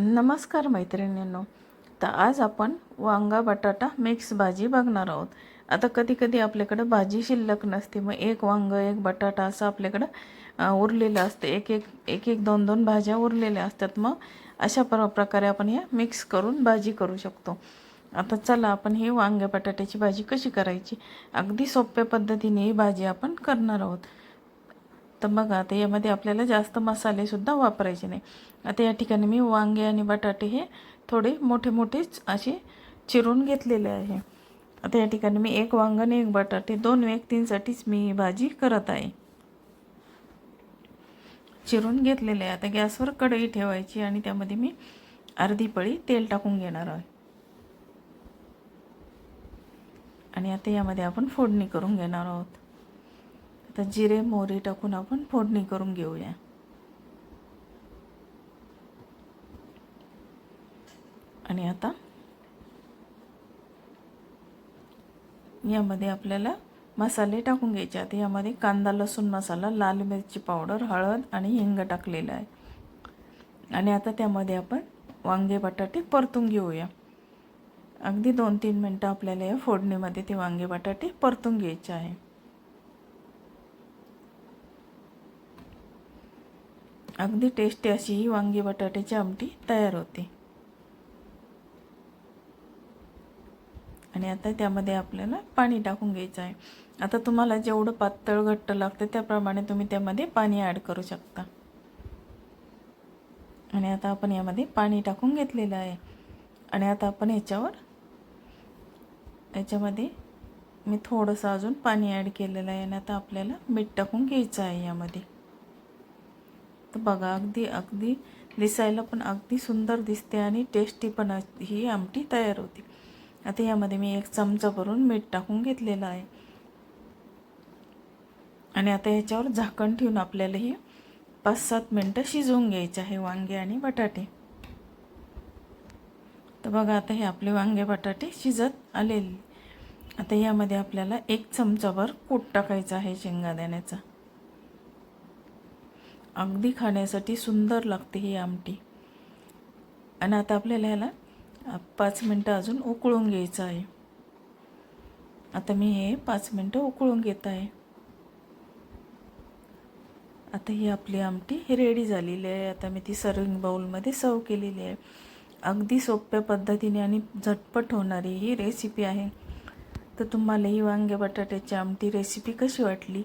नमस्कार मैत्रिणींनो. तर आज आपण वांगा बटाटा मिक्स भाजी बघणार आहोत. आता कधी कधी आपल्याकडं भाजी शिल्लक नसते मग एक वांग एक बटाटा असं आपल्याकडं उरलेलं असतं. एक एक एक एक दोन दोन भाज्या उरलेल्या असतात. मग अशा प्र प्रकारे आपण ह्या मिक्स करून भाजी करू शकतो. आता चला आपण ही वांग्या बटाट्याची भाजी कशी करायची? अगदी सोप्या पद्धतीने ही भाजी आपण करणार आहोत. तर बघा आता यामध्ये आपल्याला जास्त मसालेसुद्धा वापरायचे नाही. आता या ठिकाणी मी वांगे आणि बटाटे हे थोडे मोठे मोठेच असे चिरून घेतलेले आहे. आता या ठिकाणी मी एक वांग आणि एक बटाटे दोन व्यक्तींसाठीच मी ही भाजी करत आहे. चिरून घेतलेले आहे. आता गॅसवर कढई ठेवायची आणि त्यामध्ये मी अर्धी पळी तेल टाकून घेणार आहे. आणि आता यामध्ये आपण फोडणी करून घेणार आहोत. आता जिरे मोहरी टाकून आपण फोडणी करून घेऊया. आणि आता यामध्ये आपल्याला मसाले टाकून घ्यायचे. आता यामध्ये कांदा लसूण मसाला लाल मिरची पावडर हळद आणि हिंग टाकलेलं आहे. आणि आता त्यामध्ये आपण वांगे बटाटे परतून घेऊया. अगदी दोन तीन मिनटं आपल्याला या फोडणीमध्ये ते वांगे बटाटे परतून घ्यायचे आहे. अगदी टेस्टी अशी ही वांगी बटाट्याची आमटी तयार होते. आणि आता त्यामध्ये आपल्याला पाणी टाकून घ्यायचं आहे. आता तुम्हाला जेवढं पातळ घट्ट लागतं त्याप्रमाणे तुम्ही त्यामध्ये पाणी ॲड करू शकता. आणि आता आपण यामध्ये पाणी टाकून घेतलेलं आहे. आणि आता आपण ह्याच्यावर याच्यामध्ये मी थोडंसं अजून पाणी ॲड केलेलं आहे आणि आता आपल्याला मीठ टाकून घ्यायचं आहे यामध्ये. तर बघा अगदी अगदी दिसायला पण अगदी सुंदर दिसते आणि टेस्टी पण ही आमटी तयार होते. आता यामध्ये मी एक चमचा भरून मीठ टाकून घेतलेलं आहे. आणि आता याच्यावर झाकण ठेवून आपल्याला हे पाच सात मिनटं शिजवून घ्यायचे आहे वांगे आणि बटाटे. तर बघा आता हे आपले वांगे बटाटे शिजत आलेले. आता यामध्ये आपल्याला एक चमचाभर कूट टाकायचा आहे शेंगा देण्याचा अगदी खाण्यासाठी सुंदर लागते ही आमटी. आणि आता आपल्याला ह्याला पाच मिनटं अजून उकळून घ्यायचं आहे. आता मी हे पाच मिनटं उकळून घेत आहे. आता ही आपली आमटी ही रेडी झालेली आहे. आता मी ती सर्विंग बाउलमध्ये सर्व केलेली आहे. अगदी सोप्या पद्धतीने आणि झटपट होणारी ही रेसिपी आहे. तर तुम्हाला ही वांगे बटाट्याची आमटी रेसिपी कशी वाटली?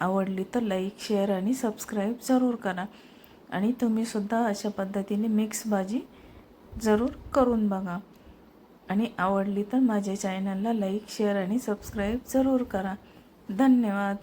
आवडली तर लाईक शेअर आणि सबस्क्राईब जरूर करा. आणि तुम्हीसुद्धा अशा पद्धतीने मिक्स भाजी जरूर करून बघा. आणि आवडली तर माझ्या चॅनलला लाईक शेअर आणि सबस्क्राईब जरूर करा. धन्यवाद.